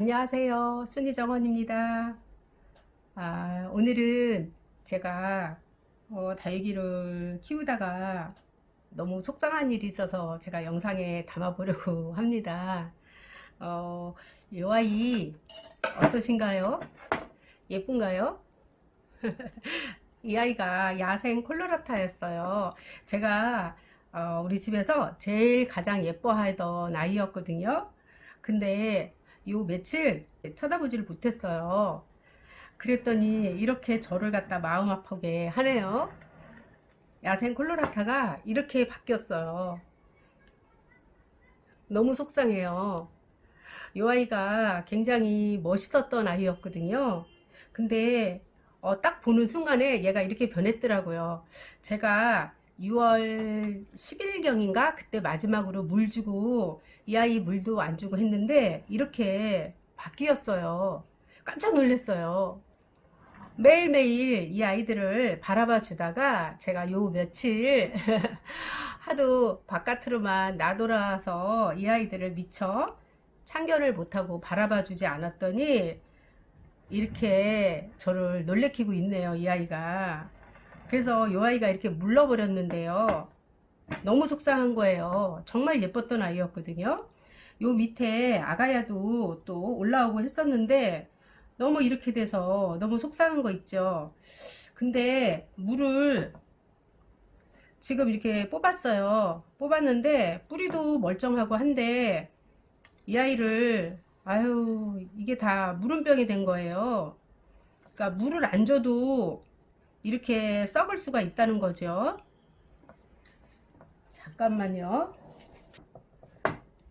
안녕하세요. 순이정원입니다. 아, 오늘은 제가 어, 다육이를 키우다가 너무 속상한 일이 있어서 제가 영상에 담아보려고 합니다. 어, 이 아이 어떠신가요? 예쁜가요? 이 아이가 야생 콜로라타였어요. 제가 어, 우리 집에서 제일 가장 예뻐하던 아이였거든요. 근데 요 며칠 쳐다보지를 못했어요. 그랬더니 이렇게 저를 갖다 마음 아프게 하네요. 야생 콜로라타가 이렇게 바뀌었어요. 너무 속상해요. 요 아이가 굉장히 멋있었던 아이였거든요. 근데 어, 딱 보는 순간에 얘가 이렇게 변했더라고요. 제가 6월 10일경인가 그때 마지막으로 물 주고 이 아이 물도 안 주고 했는데 이렇게 바뀌었어요. 깜짝 놀랐어요. 매일매일 이 아이들을 바라봐 주다가 제가 요 며칠 하도 바깥으로만 나돌아서 이 아이들을 미처 참견을 못하고 바라봐 주지 않았더니 이렇게 저를 놀래키고 있네요, 이 아이가. 그래서 이 아이가 이렇게 물러버렸는데요. 너무 속상한 거예요. 정말 예뻤던 아이였거든요. 요 밑에 아가야도 또 올라오고 했었는데 너무 이렇게 돼서 너무 속상한 거 있죠. 근데 물을 지금 이렇게 뽑았어요. 뽑았는데 뿌리도 멀쩡하고 한데 이 아이를 아유 이게 다 물음병이 된 거예요. 그러니까 물을 안 줘도 이렇게 썩을 수가 있다는 거죠. 잠깐만요.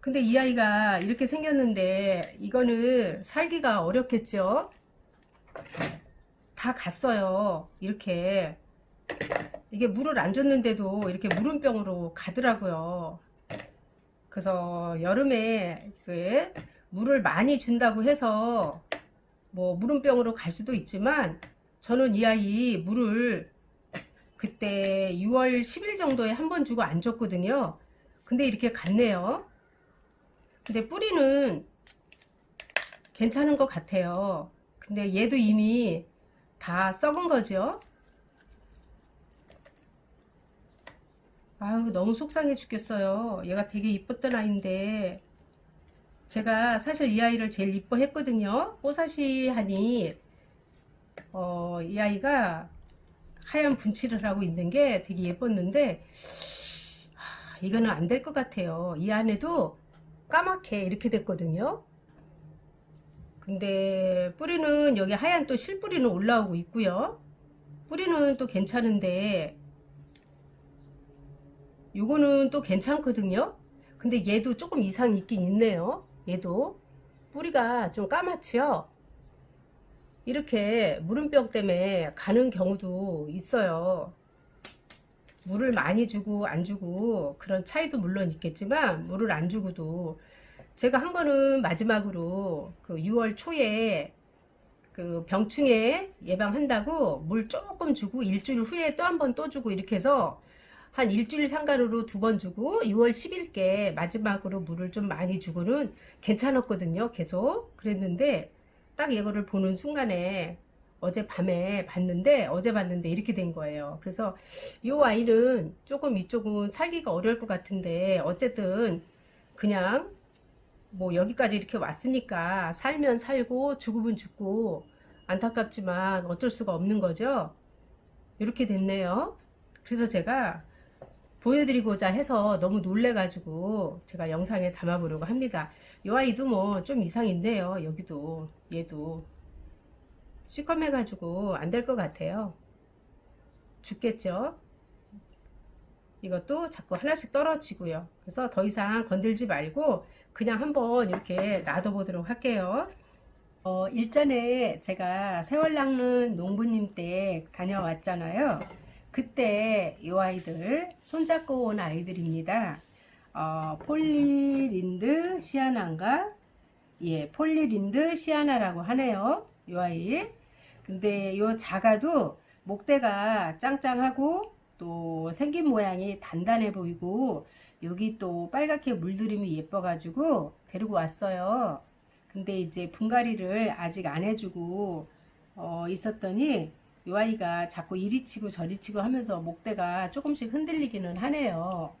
근데 이 아이가 이렇게 생겼는데 이거는 살기가 어렵겠죠? 다 갔어요. 이렇게. 이게 물을 안 줬는데도 이렇게 물음병으로 가더라고요. 그래서 여름에 그 물을 많이 준다고 해서 뭐 물음병으로 갈 수도 있지만 저는 이 아이 물을 그때 6월 10일 정도에 한 번 주고 안 줬거든요. 근데 이렇게 갔네요. 근데 뿌리는 괜찮은 것 같아요. 근데 얘도 이미 다 썩은 거죠. 아유, 너무 속상해 죽겠어요. 얘가 되게 이뻤던 아이인데, 제가 사실 이 아이를 제일 이뻐했거든요. 뽀사시 하니, 어, 이 아이가 하얀 분칠을 하고 있는 게 되게 예뻤는데, 하, 이거는 안 될 것 같아요. 이 안에도 까맣게 이렇게 됐거든요. 근데 뿌리는 여기 하얀 또 실뿌리는 올라오고 있고요. 뿌리는 또 괜찮은데, 요거는 또 괜찮거든요. 근데 얘도 조금 이상이 있긴 있네요. 얘도 뿌리가 좀 까맣지요. 이렇게 물음병 때문에 가는 경우도 있어요. 물을 많이 주고 안 주고 그런 차이도 물론 있겠지만 물을 안 주고도 제가 한 번은 마지막으로 그 6월 초에 그 병충해 예방한다고 물 조금 주고 일주일 후에 또 한 번 또 주고 이렇게 해서 한 일주일 상간으로 두 번 주고 6월 10일께 마지막으로 물을 좀 많이 주고는 괜찮았거든요. 계속 그랬는데 딱 이거를 보는 순간에 어제 밤에 봤는데 어제 봤는데 이렇게 된 거예요. 그래서 이 아이는 조금 이쪽은 살기가 어려울 것 같은데 어쨌든 그냥 뭐 여기까지 이렇게 왔으니까 살면 살고 죽으면 죽고 안타깝지만 어쩔 수가 없는 거죠. 이렇게 됐네요. 그래서 제가 보여드리고자 해서 너무 놀래가지고 제가 영상에 담아보려고 합니다. 이 아이도 뭐 좀 이상인데요. 여기도 얘도 시커매가지고 안 될 것 같아요. 죽겠죠? 이것도 자꾸 하나씩 떨어지고요. 그래서 더 이상 건들지 말고 그냥 한번 이렇게 놔둬보도록 할게요. 어, 일전에 제가 세월 낚는 농부님 때 다녀왔잖아요. 그때 이 아이들 손잡고 온 아이들입니다. 어, 폴리린드 시아나인가? 예, 폴리린드 시아나라고 하네요. 이 아이. 근데 요 작아도 목대가 짱짱하고 또 생긴 모양이 단단해 보이고 여기 또 빨갛게 물들임이 예뻐가지고 데리고 왔어요. 근데 이제 분갈이를 아직 안 해주고 어, 있었더니 이 아이가 자꾸 이리 치고 저리 치고 하면서 목대가 조금씩 흔들리기는 하네요.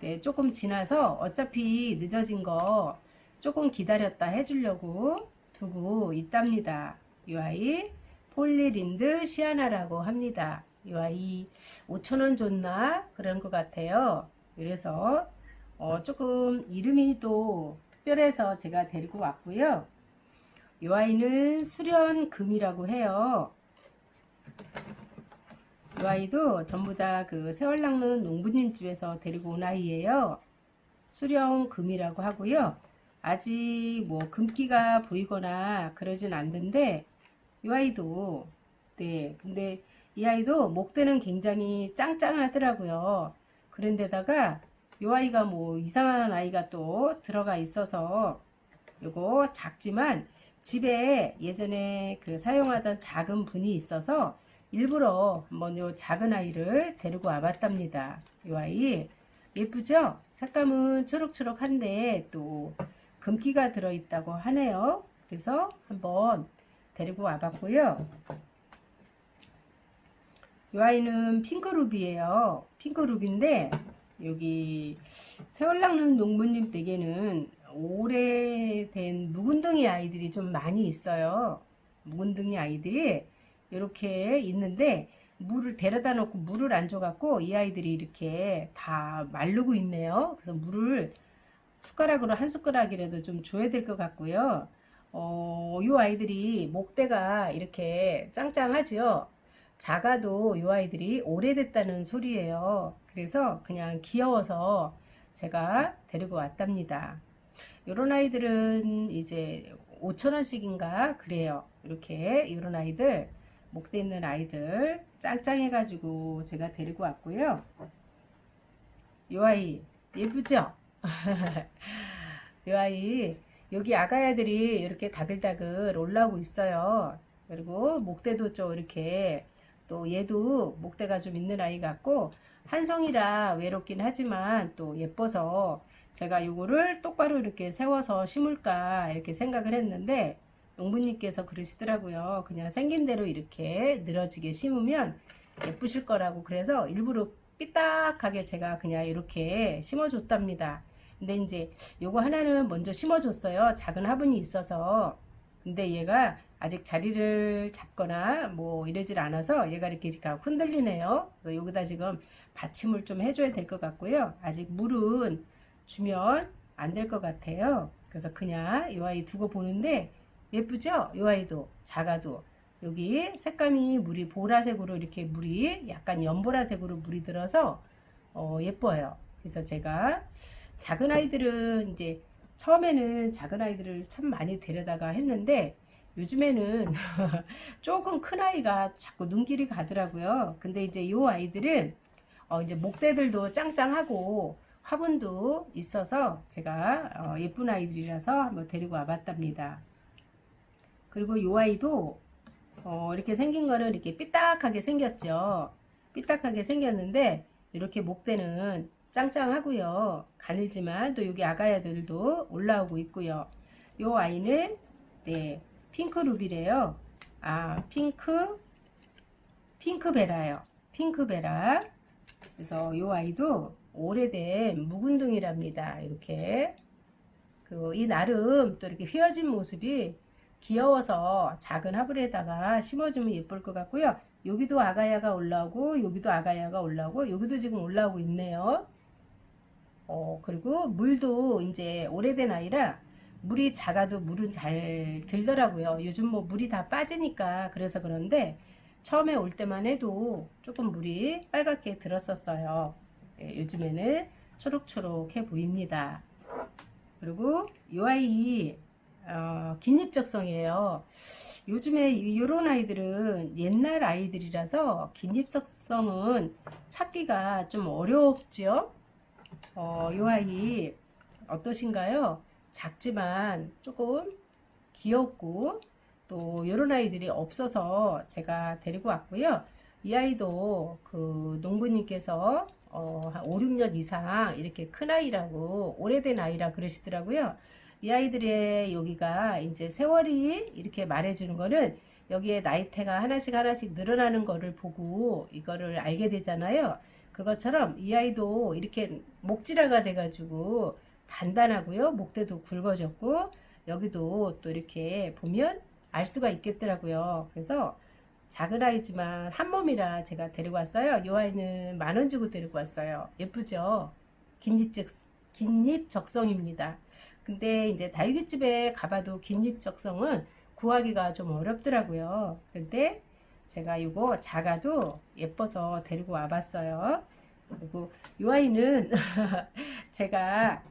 네, 조금 지나서 어차피 늦어진 거 조금 기다렸다 해주려고 두고 있답니다. 이 아이 폴리린드 시아나라고 합니다. 이 아이 5천원 줬나 그런 것 같아요. 그래서 어, 조금 이름이 또 특별해서 제가 데리고 왔고요. 이 아이는 수련금이라고 해요. 이 아이도 전부 다 그 세월 낚는 농부님 집에서 데리고 온 아이예요. 수령 금이라고 하고요. 아직 뭐 금기가 보이거나 그러진 않는데 이 아이도 네 근데 이 아이도 목대는 굉장히 짱짱하더라고요. 그런데다가 이 아이가 뭐 이상한 아이가 또 들어가 있어서 요거 작지만 집에 예전에 그 사용하던 작은 분이 있어서 일부러 한번 요 작은 아이를 데리고 와봤답니다. 이 아이 예쁘죠? 색감은 초록초록한데 또 금기가 들어있다고 하네요. 그래서 한번 데리고 와봤고요. 이 아이는 핑크루비예요. 핑크루비인데 여기 세월 낚는 농부님 댁에는 오래된 묵은둥이 아이들이 좀 많이 있어요. 묵은둥이 아이들이 이렇게 있는데 물을 데려다 놓고 물을 안 줘갖고 이 아이들이 이렇게 다 마르고 있네요. 그래서 물을 숟가락으로 한 숟가락이라도 좀 줘야 될 것 같고요. 어, 이 아이들이 목대가 이렇게 짱짱하죠. 작아도 이 아이들이 오래됐다는 소리예요. 그래서 그냥 귀여워서 제가 데리고 왔답니다. 이런 아이들은 이제 5천원씩인가 그래요. 이렇게 이런 아이들 목대 있는 아이들 짱짱해가지고 제가 데리고 왔고요. 이 아이 예쁘죠? 이 아이 여기 아가야들이 이렇게 다글다글 올라오고 있어요. 그리고 목대도 좀 이렇게 또 얘도 목대가 좀 있는 아이 같고 한성이라 외롭긴 하지만 또 예뻐서 제가 요거를 똑바로 이렇게 세워서 심을까 이렇게 생각을 했는데 농부님께서 그러시더라고요. 그냥 생긴 대로 이렇게 늘어지게 심으면 예쁘실 거라고 그래서 일부러 삐딱하게 제가 그냥 이렇게 심어줬답니다. 근데 이제 요거 하나는 먼저 심어줬어요. 작은 화분이 있어서. 근데 얘가 아직 자리를 잡거나 뭐 이러질 않아서 얘가 이렇게 흔들리네요. 그래서 여기다 지금 받침을 좀 해줘야 될 것 같고요. 아직 물은 주면 안 될 것 같아요. 그래서 그냥 이 아이 두고 보는데 예쁘죠? 이 아이도 작아도 여기 색감이 물이 보라색으로 이렇게 물이 약간 연보라색으로 물이 들어서 어, 예뻐요. 그래서 제가 작은 아이들은 이제 처음에는 작은 아이들을 참 많이 데려다가 했는데 요즘에는 조금 큰 아이가 자꾸 눈길이 가더라고요. 근데 이제 이 아이들은 어 이제 목대들도 짱짱하고 화분도 있어서 제가 어 예쁜 아이들이라서 한번 데리고 와봤답니다. 그리고 이 아이도 어 이렇게 생긴 거는 이렇게 삐딱하게 생겼죠. 삐딱하게 생겼는데 이렇게 목대는 짱짱하고요. 가늘지만 또 여기 아가야들도 올라오고 있고요. 이 아이는 네 핑크 루비래요. 아 핑크 핑크 베라요. 핑크 베라. 그래서 이 아이도 오래된 묵은둥이랍니다. 이렇게 그 이 나름 또 이렇게 휘어진 모습이 귀여워서 작은 화분에다가 심어주면 예쁠 것 같고요. 여기도 아가야가 올라오고 여기도 아가야가 올라오고 여기도 지금 올라오고 있네요. 어 그리고 물도 이제 오래된 아이라 물이 작아도 물은 잘 들더라고요. 요즘 뭐 물이 다 빠지니까 그래서 그런데 처음에 올 때만 해도 조금 물이 빨갛게 들었었어요. 네, 요즘에는 초록초록해 보입니다. 그리고 이 아이 어, 긴잎적성이에요. 요즘에 이런 아이들은 옛날 아이들이라서 긴잎적성은 찾기가 좀 어렵죠. 어, 이 아이 어떠신가요? 작지만 조금 귀엽고 또 이런 아이들이 없어서 제가 데리고 왔고요. 이 아이도 그 농부님께서 어, 한 5, 6년 이상 이렇게 큰 아이라고 오래된 아이라 그러시더라고요. 이 아이들의 여기가 이제 세월이 이렇게 말해주는 거는 여기에 나이테가 하나씩 하나씩 늘어나는 거를 보고 이거를 알게 되잖아요. 그것처럼 이 아이도 이렇게 목질화가 돼가지고 단단하고요. 목대도 굵어졌고 여기도 또 이렇게 보면 알 수가 있겠더라고요. 그래서 작은 아이지만 한 몸이라 제가 데리고 왔어요. 이 아이는 만 원 주고 데리고 왔어요. 예쁘죠? 긴잎적, 긴잎적성입니다. 근데 이제 다육이집에 가봐도 긴잎적성은 구하기가 좀 어렵더라고요. 근데 제가 이거 작아도 예뻐서 데리고 와봤어요. 그리고 이 아이는 제가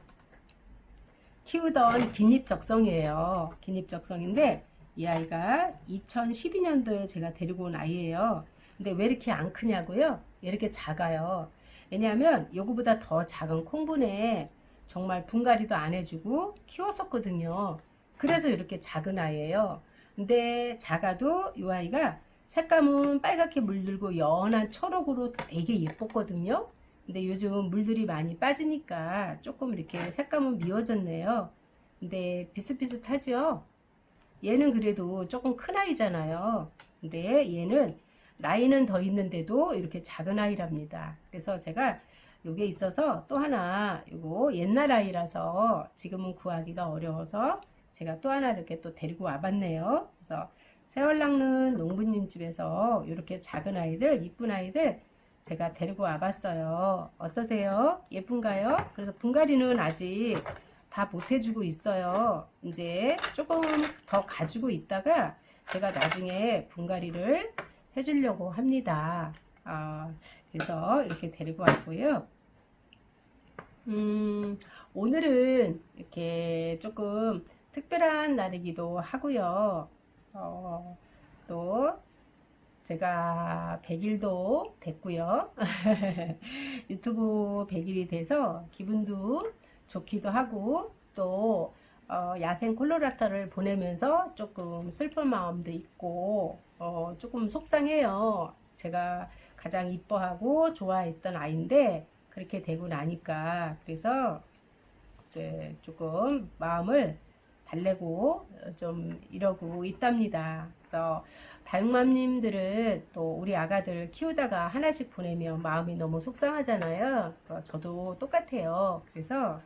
키우던 긴잎 적성이에요. 긴잎 적성인데 이 아이가 2012년도에 제가 데리고 온 아이예요. 근데 왜 이렇게 안 크냐고요? 왜 이렇게 작아요? 왜냐하면 요거보다 더 작은 콩분에 정말 분갈이도 안 해주고 키웠었거든요. 그래서 이렇게 작은 아이예요. 근데 작아도 이 아이가 색감은 빨갛게 물들고 연한 초록으로 되게 예뻤거든요. 근데 요즘 물들이 많이 빠지니까 조금 이렇게 색감은 미워졌네요. 근데 비슷비슷하죠? 얘는 그래도 조금 큰 아이잖아요. 근데 얘는 나이는 더 있는데도 이렇게 작은 아이랍니다. 그래서 제가 요게 있어서 또 하나 요거 옛날 아이라서 지금은 구하기가 어려워서 제가 또 하나 이렇게 또 데리고 와봤네요. 그래서 세월 낚는 농부님 집에서 이렇게 작은 아이들, 이쁜 아이들 제가 데리고 와봤어요. 어떠세요? 예쁜가요? 그래서 분갈이는 아직 다 못해주고 있어요. 이제 조금 더 가지고 있다가 제가 나중에 분갈이를 해주려고 합니다. 아, 그래서 이렇게 데리고 왔고요. 음, 오늘은 이렇게 조금 특별한 날이기도 하고요. 어, 또 제가 100일도 됐고요. 유튜브 100일이 돼서 기분도 좋기도 하고 또 어, 야생 콜로라타를 보내면서 조금 슬픈 마음도 있고 어, 조금 속상해요. 제가 가장 이뻐하고 좋아했던 아이인데 그렇게 되고 나니까 그래서 이제 조금 마음을 달래고 좀 이러고 있답니다. 그래서 다육맘님들은 또 우리 아가들 키우다가 하나씩 보내면 마음이 너무 속상하잖아요. 저도 똑같아요. 그래서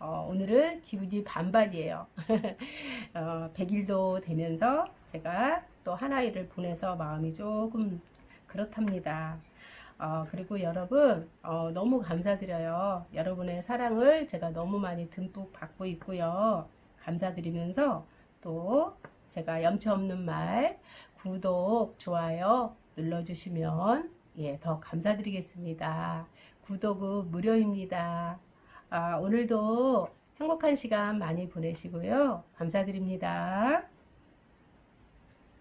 어, 오늘은 기분이 반반이에요. 어, 100일도 되면서 제가 또 하나이를 보내서 마음이 조금 그렇답니다. 어, 그리고 여러분 어, 너무 감사드려요. 여러분의 사랑을 제가 너무 많이 듬뿍 받고 있고요. 감사드리면서 또 제가 염치 없는 말 구독 좋아요 눌러주시면 예, 더 감사드리겠습니다. 구독은 무료입니다. 아, 오늘도 행복한 시간 많이 보내시고요. 감사드립니다.